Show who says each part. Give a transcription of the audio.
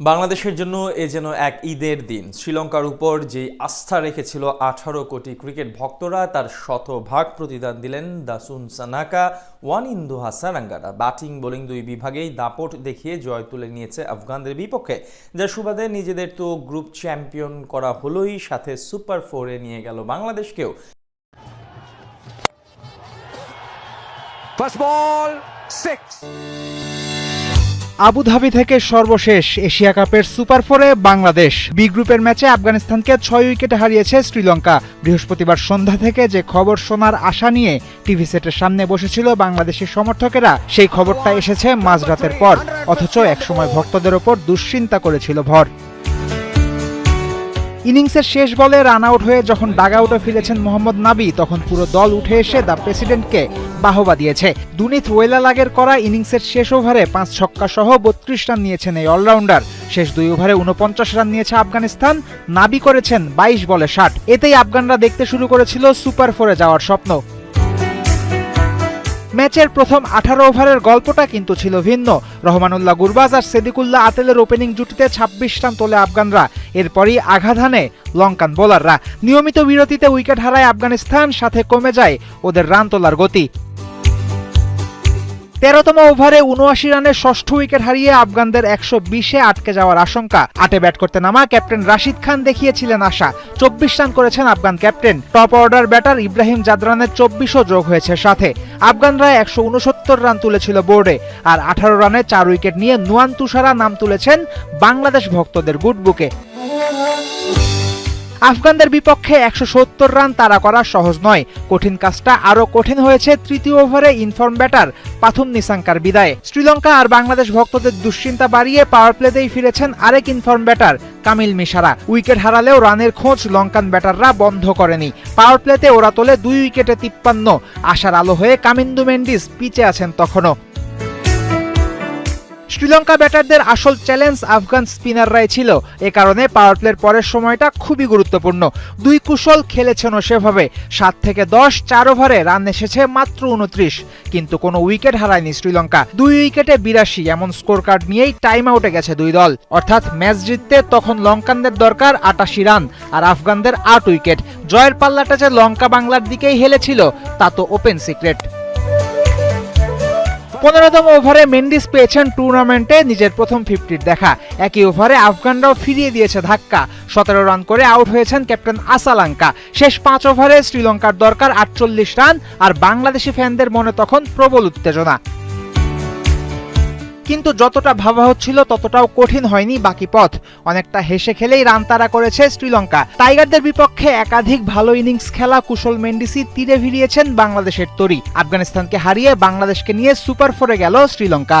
Speaker 1: বাংলাদেশের জন্য এ যেন এক ঈদের দিন। শ্রীলঙ্কার উপর যে আস্থা রেখেছিল আঠারো কোটি ক্রিকেট ভক্তরা, তার শতভাগ প্রতিদান দিলেন দাসুন সানাকা, ওয়ান ইন্দু হাসারাঙ্গারা ব্যাটিং, বোলিং দুই বিভাগেই দাপট দেখিয়ে জয় তুলে নিয়েছে আফগানদের বিপক্ষে। যার সুবাদে নিজেদের তো গ্রুপ চ্যাম্পিয়ন করা হলোই, সাথে সুপার ফোরে নিয়ে গেল বাংলাদেশকেও.
Speaker 2: আবুধাবি থেকে সর্বশেষ এশিয়া কাপের সুপার ফোরে বাংলাদেশ। বি গ্রুপের ম্যাচে আফগানিস্তানকে ছয় উইকেটে হারিয়েছে শ্রীলঙ্কা। বৃহস্পতিবার সন্ধ্যা থেকে যে খবর শোনার আশা নিয়ে টিভি সেটের সামনে বসেছিল বাংলাদেশের সমর্থকেরা, সেই খবরটা এসেছে মাঝরাতের পর, অথচ একসময় ভক্তদের ওপর দুশ্চিন্তা করেছিল ভর। ইনিংসের শেষ বলে রান আউট হয়ে যখন ডাগ আউটে ফিরেছেন মোহাম্মদ নাবি, তখন পুরো দল উঠে এসে দ্য প্রেসিডেন্টকে বাহবা দিয়েছে। দুনিত ওয়েলালাগের করা ইনিংসের শেষ ওভারে পাঁচ ছক্কা সহ বত্রিশ রান নিয়েছেন এই অলরাউন্ডার। শেষ দুই ওভারে উনপঞ্চাশ রান নিয়েছে আফগানিস্তান। নাবি করেছেন বাইশ বলে ষাট। এতেই আফগানরা দেখতে শুরু করেছিল সুপার ফোরে যাওয়ার স্বপ্ন। ম্যাচের প্রথম আঠারো ওভারের গল্পটা কিন্তু ছিল ভিন্ন। রহমানুল্লাহ গুরবাজ আর সেদিকুল্লাহ আতেলের ওপেনিং জুটিতে ছাব্বিশ রান তোলে আফগানরা। এরপরই আঘাত হানে লঙ্কান বোলাররা নিয়মিত বিরতিতে উইকেট হারায় আফগানিস্তান, সাথে কমে যায় ওদের রান তোলার গতি। তেরোতম ওভারে উনআশি রানের ষষ্ঠ উইকেট হারিয়ে আফগানদের একশো বিশে আটকে যাওয়ার আশঙ্কা। আটে ব্যাট করতে নামা ক্যাপ্টেন রাশিদ খান দেখিয়েছিলেন আশা। চব্বিশ রান করেছেন Afghan captain. Top order batter Ibrahim জাদরানের চব্বিশও যোগ হয়েছে সাথে। আফগানরা একশো উনসত্তর রান তুলেছিল বোর্ডে আর আঠারো রানে চার উইকেট নিয়ে নুয়ান তুষারা নাম তুলেছেন বাংলাদেশ ভক্তদের গুড বুকে। আফগানদের বিপক্ষে একশো সত্তর রান তাড়া করা সহজ নয়। কঠিন কাজটা আরও কঠিন হয়েছে তৃতীয় ওভারে ইনফর্ম ব্যাটার পাথুম নিসাঙ্কার বিদায়ে। শ্রীলঙ্কা আর বাংলাদেশ ভক্তদের দুশ্চিন্তা বাড়িয়ে পাওয়ার প্লেতেই ফিরেছেন আরেক in form batter, Kamil Mishara. Wicket হারালেও রানের খোঁজ লঙ্কান ব্যাটাররা বন্ধ করেনি। পাওয়ার প্লেতে ওরা তোলে দুই উইকেটে তিপ্পান্ন। আশার আলো হয়ে কামিন্দু মেন্ডিস পিচে আছেন তখনও। শ্রীলঙ্কা ব্যাটারদের আসল চ্যালেঞ্জ আফগান স্পিনাররাই ছিল। এ কারণে পাওয়ার প্লের পরের সময়টা খুবই গুরুত্বপূর্ণ। দুই কুশল খেলেছেনও সেভাবে। সাত থেকে দশ, চার ওভারে রান এসেছে মাত্র উনত্রিশ। কিন্তু কোনো উইকেট হারায়নি শ্রীলঙ্কা। দুই উইকেটে বিরাশি, এমন স্কোর কার্ড নিয়েই টাইম আউটে গেছে দুই দল। অর্থাৎ ম্যাচ জিততে তখন লঙ্কানদের দরকার আটাশি রান, আর আফগানদের আট উইকেট। জয়ের পাল্লাটা যে লঙ্কা বাংলার দিকেই হেলেছিল, তা তো ওপেন সিক্রেট। পনেরোতম ওভারে মেন্ডিস পেয়েছেন টুর্নামেন্টে নিজের প্রথম ফিফটির দেখা। একই ওভারে আফগানরাও ফিরিয়ে দিয়েছে ধাক্কা। সতেরো রান করে আউট হয়েছেন ক্যাপ্টেন আসালাঙ্কা। শেষ পাঁচ ওভারে শ্রীলঙ্কার দরকার আটচল্লিশ রান আর বাংলাদেশি ফ্যানদের মনে তখন প্রবল উত্তেজনা। কিন্তু যতটা ভাবা হচ্ছিল ততটাও কঠিন হয়নি বাকি পথ। অনেকটা হেসে খেলেই রান তারা করেছে শ্রীলঙ্কা। টাইগারদের বিপক্ষে একাধিক ভালো ইনিংস খেলা কুশল মেন্ডিসি তীরে ভিড়িয়েছেন বাংলাদেশের তরি। আফগানিস্তানকে হারিয়ে বাংলাদেশকে নিয়ে সুপার ফোরে গেল শ্রীলঙ্কা।